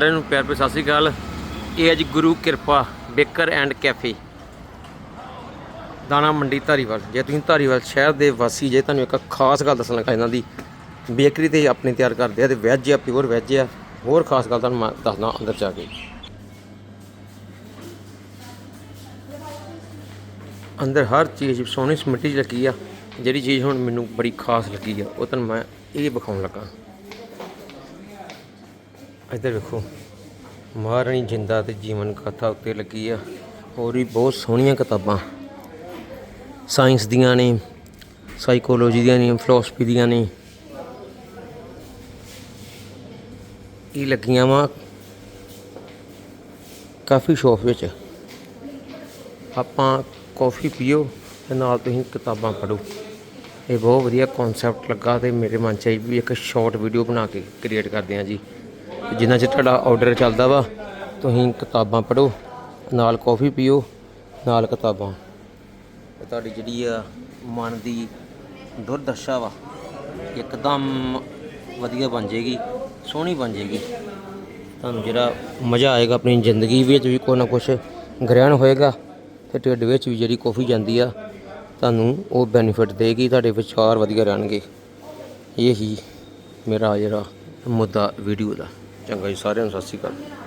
ਸਾਰਿਆਂ ਨੂੰ ਪਿਆਰ ਭਰੀ ਸਤਿ ਸ਼੍ਰੀ ਅਕਾਲ। ਇਹ ਅੱਜ ਗੁਰੂ ਕਿਰਪਾ ਬੇਕਰ ਐਂਡ ਕੈਫੇ। ਦਾਣਾ ਮੰਡੀ ਧਾਰੀਵਾਲ। ਜੇ ਤੁਸੀਂ ਧਾਰੀਵਾਲ ਸ਼ਹਿਰ ਦੇ ਵਾਸੀ, ਜੇ ਤੁਹਾਨੂੰ ਇੱਕ ਖਾਸ ਗੱਲ ਦੱਸਣ ਲੱਗਾ ਇਹਨਾਂ ਦੀ, ਬੇਕਰੀ ਤੇ ਆਪਣੀ ਤਿਆਰ ਕਰਦੇ ਆ ਤੇ ਵੈਜ ਆ, ਪਿਓਰ ਵੈਜ ਆ, ਹੋਰ ਖਾਸ ਗੱਲ ਤੁਹਾਨੂੰ ਮੈਂ ਦੱਸਦਾ ਅੰਦਰ ਜਾ ਕੇ। ਅੰਦਰ ਹਰ ਚੀਜ਼ ਸੋਹਣੀ ਸਮਿੱਟੀ ਲੱਗੀ ਆ। ਜਿਹੜੀ ਚੀਜ਼ ਹੁਣ ਮੈਨੂੰ ਬੜੀ ਖਾਸ ਲੱਗੀ ਆ, ਉਹ ਤੁਹਾਨੂੰ ਮੈਂ ਇਹ ਵਿਖਾਉਣ ਲੱਗਾ। ਇੱਧਰ ਵੇਖੋ, ਮਹਾਰਾਣੀ ਜਿੰਦਾ ਤੇ ਜੀਵਨ ਕਥਾ ਉੱਤੇ ਲੱਗੀ ਆ। ਹੋਰ ਵੀ ਬਹੁਤ ਸੋਹਣੀਆਂ ਕਿਤਾਬਾਂ। ਸਾਇੰਸ ਦੀਆਂ ਨੇ ਸਾਈਕੋਲੋਜੀ ਦੀਆਂ ਨੇ ਫਿਲਾਸਫੀ ਦੀਆਂ ਨੇ। ਇਹ ਲੱਗੀਆਂ ਵਾ ਕਾਫੀ ਸ਼ੌਪ ਵਿੱਚ। ਆਪਾਂ ਕੌਫੀ ਪੀਓ ਤੇ ਨਾਲ ਤੁਸੀਂ ਕਿਤਾਬਾਂ ਪੜ੍ਹੋ। ਇਹ ਬਹੁਤ ਵਧੀਆ ਕਨਸੈਪਟ ਲੱਗਾ ਤੇ ਮੇਰੇ ਮਨ 'ਚ ਵੀ ਇੱਕ ਸ਼ਾਰਟ ਵੀਡੀਓ ਬਣਾ ਕੇ ਕ੍ਰੀਏਟ ਕਰਦੇ ਹਾਂ ਜੀ। ਜਿੰਨਾ ਚਿਰ ਤੁਹਾਡਾ ਆਰਡਰ ਚੱਲਦਾ ਵਾ, ਤੁਸੀਂ ਕਿਤਾਬਾਂ ਪੜ੍ਹੋ, ਨਾਲ ਕੌਫੀ ਪੀਓ, ਨਾਲ ਕਿਤਾਬਾਂ। ਤੇ ਤੁਹਾਡੀ ਜਿਹੜੀ ਆ ਮਨ ਦੀ ਦੁਰਦਸ਼ਾ ਵਾ, ਇੱਕਦਮ ਵਧੀਆ ਬਣ ਜਾਏਗੀ, ਸੋਹਣੀ ਬਣ ਜਾਏਗੀ। ਤੁਹਾਨੂੰ ਜਿਹੜਾ ਮਜ਼ਾ ਆਏਗਾ ਆਪਣੀ ਜ਼ਿੰਦਗੀ ਵਿੱਚ ਵੀ ਕੋਈ ਨਾ ਕੁਛ ਗ੍ਰਹਿਣ ਹੋਏਗਾ, ਤੇ ਢਿੱਡ ਵਿੱਚ ਵੀ ਜਿਹੜੀ ਕੌਫੀ ਜਾਂਦੀ ਆ, ਤੁਹਾਨੂੰ ਉਹ ਬੈਨੀਫਿਟ ਦੇਗੀ, ਤੁਹਾਡੇ ਵਿਚਾਰ ਵਧੀਆ ਰਹਿਣਗੇ। ਇਹੀ ਮੇਰਾ ਜਿਹੜਾ ਮੁੱਦਾ ਵੀਡੀਓ ਦਾ। ਚੰਗਾ ਜੀ ਸਾਰਿਆਂ ਨੂੰ ਸਤਿ ਸ਼੍ਰੀ ਅਕਾਲ।